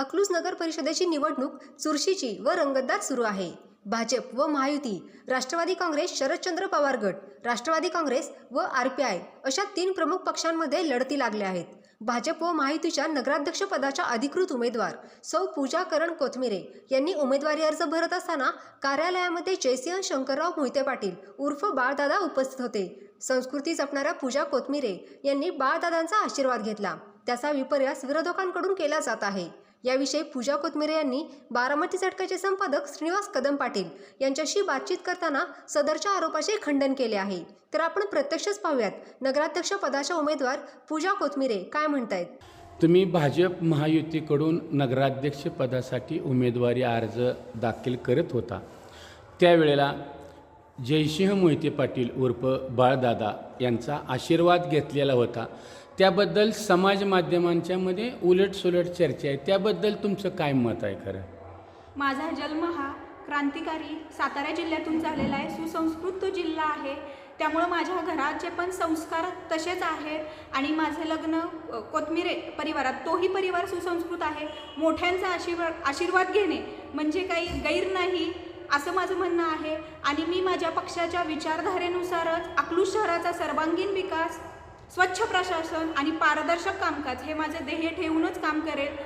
अकलूज नगर परिषदेची निवडणूक चुरशीची व रंगतदार सुरू आहे. भाजप व महायुती राष्ट्रवादी काँग्रेस शरदचंद्र पवार गट राष्ट्रवादी काँग्रेस व आर पी आय अशा तीन प्रमुख पक्षांमध्ये लढती लागल्या आहेत. भाजप व महायुतीच्या नगराध्यक्ष पदाच्या अधिकृत उमेदवार सौ पूजा करण कोथमिरे यांनी उमेदवारी अर्ज भरत असताना कार्यालयामध्ये जयसिंह शंकरराव मोहिते पाटील उर्फ बाळदादा उपस्थित होते. संस्कृती जपणाऱ्या पूजा कोथमिरे यांनी बाळदादांचा आशीर्वाद घेतला. त्याचा विपर्यास विरोधकांकडून केला जात आहे. याविषयी पूजा कोथमिरे यांनी बारामती चटकाचे संपादक श्रीनिवास कदम पाटील यांच्याशी बातचीत करताना सदरच्या आरोपाचे खंडन केले आहे. तर आपण प्रत्यक्षच पाहूयात. नगराध्यक्ष पदाच्या उमेदवार पूजा कोथमिरे काय म्हणतायत? तुम्ही भाजप महायुतीकडून नगराध्यक्ष पदासाठी उमेदवारी अर्ज दाखल करत होता. त्यावेळेला जयसिंह मोहिते पाटील उर्फ बाळदादा यांचा आशीर्वाद घेतलेला होता. त्याबद्दल समाज माध्यमांच्यामध्ये उलटसुलट चर्चा आहे. त्याबद्दल तुमचं काय मत आहे खरं? माझा जन्म हा क्रांतिकारी सातारा जिल्ह्यातून झालेला आहे. सुसंस्कृत तो जिल्हा आहे. त्यामुळं माझ्या घराचे पण संस्कार तसेच आहेत. आणि माझे लग्न कोथमिरे परिवारात तोही परिवार सुसंस्कृत आहे. मोठ्यांचा आशीर्वाद आशीर्वाद घेणे म्हणजे काही गैर नाही असं माझं म्हणणं आहे. आणि मी माझ्या पक्षाच्या विचारधारेनुसारच अकलूज शहराचा सर्वांगीण विकास स्वच्छ प्रशासन आणि पारदर्शक कामकाज हे माझे ध्येय ठेवूनच काम करेल.